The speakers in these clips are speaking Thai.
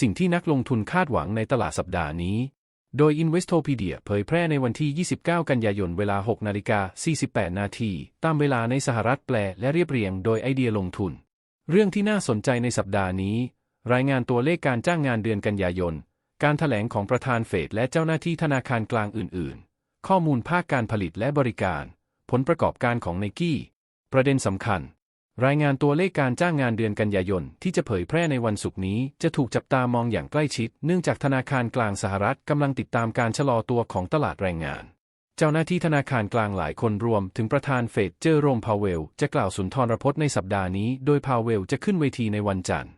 สิ่งที่นักลงทุนคาดหวังในตลาดสัปดาห์นี้ โดย Investopedia เผยแพร่ในวันที่ 29 กันยายนเวลา 6 นาฬิกา 48 นาที ตามเวลาในสหรัฐแปลและเรียบเรียงโดยไอเดียลงทุน เรื่องที่น่าสนใจในสัปดาห์นี้ รายงานตัวเลขการจ้างงานเดือนกันยายน การถแถลงของประธานเฟดและเจ้าหน้าที่ธนาคารกลางอื่น ๆ ข้อมูลภาคการผลิตและบริการ ผลประกอบการของไนกี้ ประเด็นสำคัญ รายงานตัวเลขการจ้างงานเดือนกันยายนที่จะเผยแพร่ในวันศุกร์นี้จะถูกจับตามองอย่างใกล้ชิด เนื่องจากธนาคารกลางสหรัฐกำลังติดตามการชะลอตัวของตลาดแรงงาน เจ้าหน้าที่ธนาคารกลางหลายคนรวมถึงประธานเฟดเจอโรมพาวเวล จะกล่าวสุนทรพจน์ในสัปดาห์นี้ โดยพาวเวลจะขึ้นเวทีในวันจันทร์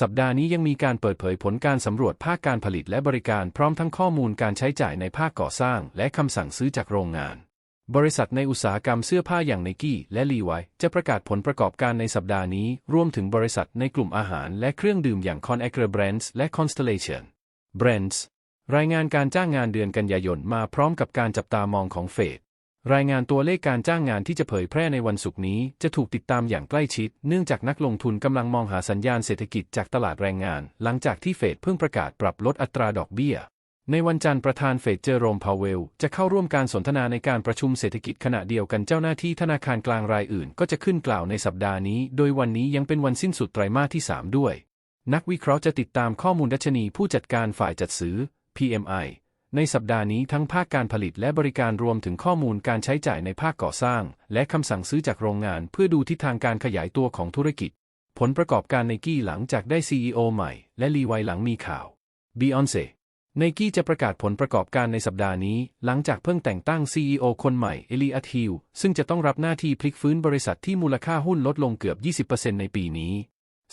สัปดาห์นี้ยังมีการเปิดเผยผลการสำรวจภาคการผลิตและบริการพร้อมทั้งข้อมูลการใช้จ่ายในภาคก่อสร้าง และคำสั่งซื้อจากโรงงาน บริษัทในอุตสาหกรรมเสื้อผ้าอย่างไนกี้และลีไวจะประกาศผลประกอบการในสัปดาห์นี้ รวมถึงบริษัทในกลุ่มอาหารและเครื่องดื่มอย่าง Conagra Brands และ Constellation Brands รายงานการจ้างงานเดือนกันยายนมาพร้อมกับการจับตามองของเฟด รายงานตัวเลขการจ้างงานที่จะเผยแพร่ในวันศุกร์นี้จะถูกติดตามอย่างใกล้ชิด เนื่องจากนักลงทุนกำลังมองหาสัญญาณเศรษฐกิจจากตลาดแรงงาน หลังจากที่เฟดเพิ่งประกาศปรับลดอัตราดอกเบี้ย ในวันจันทร์ประธานเฟดเจอโรมพาวเวล จะเข้าร่วมการสนทนาในการประชุมเศรษฐกิจขณะเดียวกันเจ้าหน้าที่ธนาคารกลางรายอื่นก็จะขึ้นกล่าวในสัปดาห์นี้ โดยวันนี้ยังเป็นวันสิ้นสุดไตรมาสที่ 3 ด้วย นักวิเคราะห์จะติดตามข้อมูลดัชนีผู้จัดการฝ่ายจัดซื้อ PMI ในสัปดาห์นี้ทั้งภาคการผลิตและบริการรวมถึงข้อมูลการใช้จ่ายในภาคก่อสร้าง และคำสั่งซื้อจากโรงงาน เพื่อดูทิศทางการขยายตัวของธุรกิจ ผลประกอบการไนกี้หลังจากได้ CEO ใหม่ และรีไวหลังมีข่าว Beyonce ไนกี้จะประกาศผลประกอบการในสัปดาห์นี้ หลังจากเพิ่งแต่งตั้ง CEO คนใหม่เอลีอัตฮิลซึ่งจะต้องรับหน้าที่พลิกฟื้นบริษัทที่มูลค่าหุ้นลดลงเกือบ 20%ในปีนี้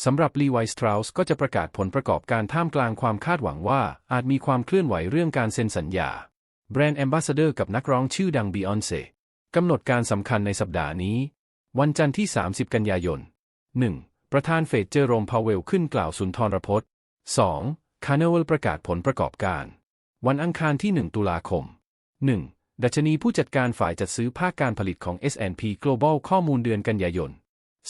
สำหรับ Levi Strauss ก็จะประกาศผลประกอบการท่ามกลางความคาดหวังว่า อาจมีความเคลื่อนไหวเรื่องการเซ็นสัญญา แบรนด์แอมบาสเดอร์กับนักร้องชื่อดัง Beyonce กำหนดการสำคัญในสัปดาห์นี้ วันจันทร์ที่ 30 กันยายน 1. ประธานเฟดเจอโรมพาวเวลขึ้นกล่าวสุนทรพจน์ 2. คาร์เนวลประกาศผลประกอบการ วันอังคารที่ 1 ตุลาคม 1. ดัชนีผู้จัดการฝ่ายจัดซื้อภาคการผลิตของ S&P Global ข้อมูลเดือนกันยายน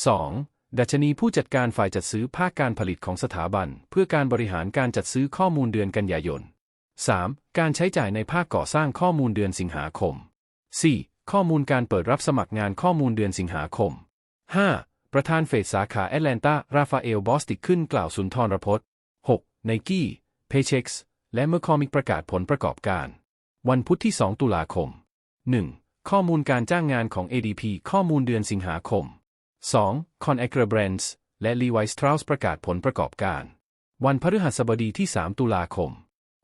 2. ดัชนีผู้จัดการฝ่ายจัดซื้อภาคการผลิตของสถาบัน เพื่อการบริหารการจัดซื้อข้อมูลเดือนกันยายน 3. การใช้จ่ายในภาคก่อสร้างข้อมูลเดือนสิงหาคม 4. ข้อมูลการเปิดรับสมัครงานข้อมูลเดือนสิงหาคม 5. ประธานเฟดสาขาแอตแลนตา ราฟาเอล บอสติกขึ้นกล่าวสุนทรพจน์ 6. ไนกี้เพเช็กส์และเมอร์คอมิกประกาศผลประกอบการ วันพุธที่ 2 ตุลาคม 1. ข้อมูลการจ้างงานของ ADP ข้อมูลเดือนสิงหาคม 2. Conagra Brands และ Levi Strauss ประกาศผลประกอบการ วันพฤหัสบดีที่ 3 ตุลาคม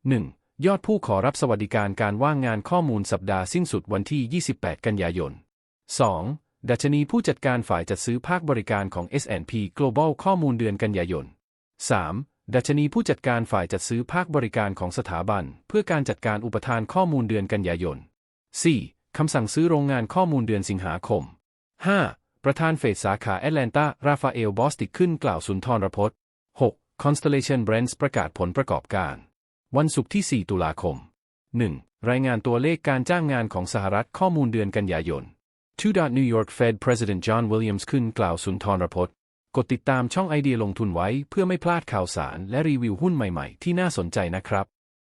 1. ยอดผู้ขอรับสวัสดิการการว่างงานข้อมูลสัปดาห์สิ้นสุดวันที่ 28 กันยายน 2. ดัชนีผู้จัดการฝ่ายจัดซื้อภาคบริการของ S&P Global ข้อมูลเดือนกันยายน 3. ดัชนีผู้จัดการฝ่ายจัดซื้อภาคบริการของสถาบัน เพื่อการจัดการอุปทานข้อมูลเดือนกันยายน 4. คำสั่งซื้อโรงงานข้อมูลเดือนสิงหาคม 5. ประธานเฟดสาขาแอตแลนตาราฟาเอลบอสติกขึ้นกล่าวสุนทรพจน์ 6. Constellation Brands ประกาศผลประกอบการ วันศุกร์ที่ 4 ตุลาคม 1. รายงานตัวเลขการจ้างงานของสหรัฐข้อมูลเดือนกันยายน 2. New York Fed President John Williams ขึ้นกล่าวสุนทรพจน์ กดติดตามช่องไอเดียลงทุนไว้เพื่อไม่พลาดข่าวสารและรีวิวหุ้นใหม่ๆ ที่น่าสนใจนะครับ